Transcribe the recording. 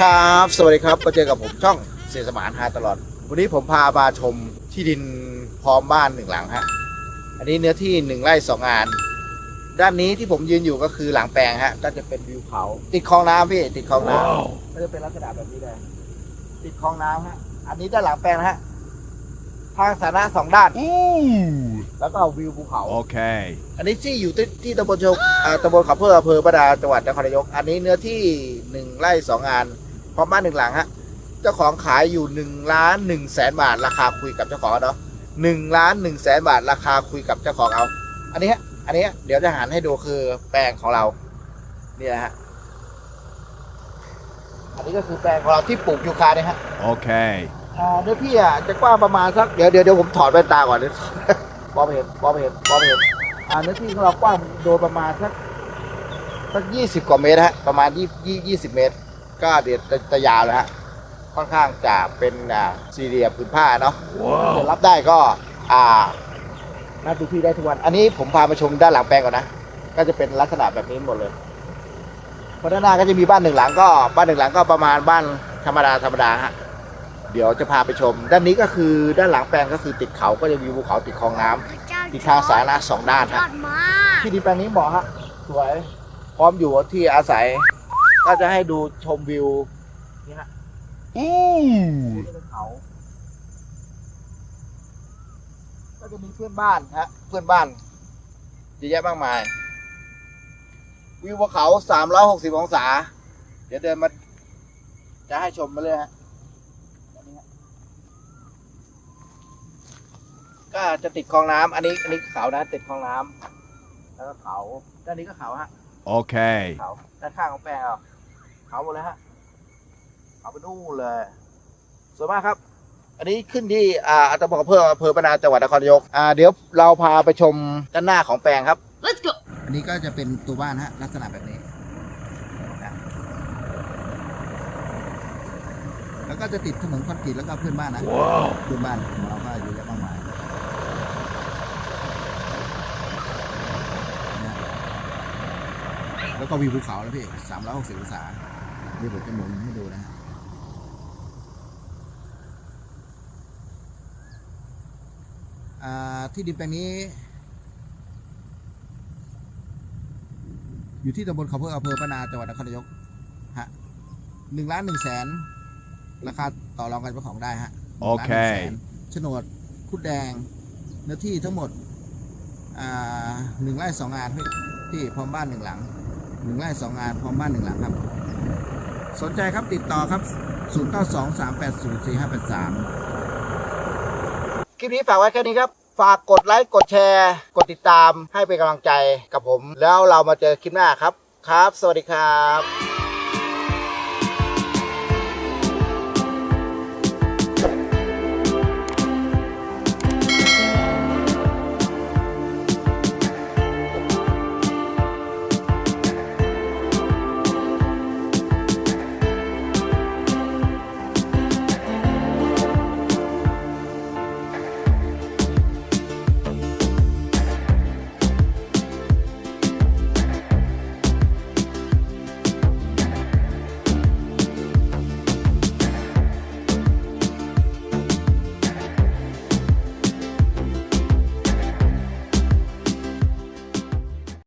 ครับ สวัสดีครับก็เจอกับผมช่องเสียสมานฮาตลอด วันนี้ผมพามาชมที่ดินพร้อมบ้านหนึ่งหลังฮะ อันนี้เนื้อที่หนึ่งไร่สองงาน ด้านนี้ที่ผมยืนอยู่ก็คือหลังแปลงฮะ ก็จะเป็นวิวเขา ติดคลองน้ำพี่ ติดคลองน้ำก็จะเป็นลักษณะแบบนี้เลย ติดคลองน้ำฮะ อันนี้ด้านหลังแปลงนะฮะ ทางสาธารณะสองด้าน แล้วก็วิวภูเขา Okay. อันนี้ที่อยู่ที่ที่ตำบลชกอ่าตำบลขับเพื่ออำเภอประดาจังหวัดนครนายก อันนี้เนื้อที่หนึ่งไร่สองงาน พร้อมบ้านหนึ่งหลังฮะเจ้าของขายอยู่หนึ่งล้านหนึ่งแสนบาทราคาคุยกับเจ้าของเนาะหนึ่งล้านหนึ่งแสนบาทราคาคุยกับเจ้าของเอา อันนี้ฮะอันนี้ฮะเดี๋ยวจะหันให้ดูคือแปลงของเรานี่นะฮะอันนี้ก็คือแปลงของเราที่ปลูกยูคาเนี่ยฮะ Okay. อ่าเนื้อที่อะจะกว้างประมาณสักเดี๋ยวเดี๋ยวเดี๋ยวผมถอดแว่นตาก่อนเดี๋ยวมองไม่เห็นมองไม่เห็นมองไม่เห็นอ่าเนื้อที่ของเรากว้างโดยประมาณสักสักยี่สิบกว่าเมตรฮะประมาณยี่ยี่ยี่สิบเมตร ก็เดี๋ยวจะจะยาวแล้วฮะค่อนข้างจะเป็นอ่าสี่เหลี่ยมผืนผ้าเนาะจะรับได้ก็อ่าน่าดูที่ได้ทุกวัน อันนี้ผมพามาชมด้านหลังแปลงก่อนนะก็จะเป็นลักษณะแบบนี้หมดเลยเพราะด้านหน้าก็จะมีบ้านหนึ่งหลังก็บ้านหนึ่งหลังก็ประมาณบ้านธรรมดาธรรมดาฮะเดี๋ยวจะพาไปชม ด้านนี้ก็คือด้านหลังแปลงก็คือติดเขาก็จะมีภูเขาติดคลองน้ำ ติดทางสาธารณะสองด้านยฮะอดมาก ที่ดินแปลงนี้เหมาะฮะสวย พร้อมอยู่ที่อาศัย ก็จะให้ดูชมวิวนี่ฮะ Ooh. นี่เป็นเขาก็จะมีเพื่อนบ้านฮะเพื่อนบ้านเยอะแยะมากมาย วิวภูเขาสามร้อยหกสิบองศา เดี๋ยวเดินมา จะให้ชมมาเลยฮะก็จะติดคลองน้ำอันนี้อันนี้เขานะ ติดคลองน้ำแล้วก็เขาด้านนี้ก็เขาฮะ Okay. เขาด้านข้างของแปลงเอา เขาหมดเลยฮะเขาไปนู่นเลยสวยมากครับ อันนี้ขึ้นที่อ่าตำบลอำเภออำเภอปนาจังหวัดนครนายกอ่าเดี๋ยวเราพาไปชมด้านหน้าของแปลงครับ let's go อันนี้ก็จะเป็นตัวบ้านฮะลักษณะแบบนี้นะแล้วก็จะติดถนนคอนกรีตแล้วก็เพื่อนบ้านนะ Wow. เพื่อนบ้านของเราก็อยู่เยอะมากมายนะแล้วก็วิวภูเขาแล้วพี่สามร้อยหกสิบองศา นี่ผมจะหมุนให้ดูนะฮะอ่าที่ดินแปลงนี้ อยู่ที่ตำบลเขาเพื่ออำเภอปนาจังหวัดนครนายกฮะหนึ่งล้านหนึ่งแสนราคาต่อรองกันเป็นของได้ฮะโอเคโฉนดคุดแดง เนื้อที่ทั้งหมดอ่าหนึ่งไร่สองงานพี่พี่พร้อมบ้านหนึ่งหลังหนึ่งไร่สองงานพร้อมบ้านหนึ่งหลังครับ สนใจครับติดต่อครับ 0 9 2 3 8 0 4 5 8 3 คลิปนี้ฝากไว้แค่นี้ครับ ฝากกดไลค์กดแชร์ กดติดตามให้เป็นกำลังใจกับผม แล้วเรามาเจอคลิปหน้าครับ ครับ สวัสดีครับ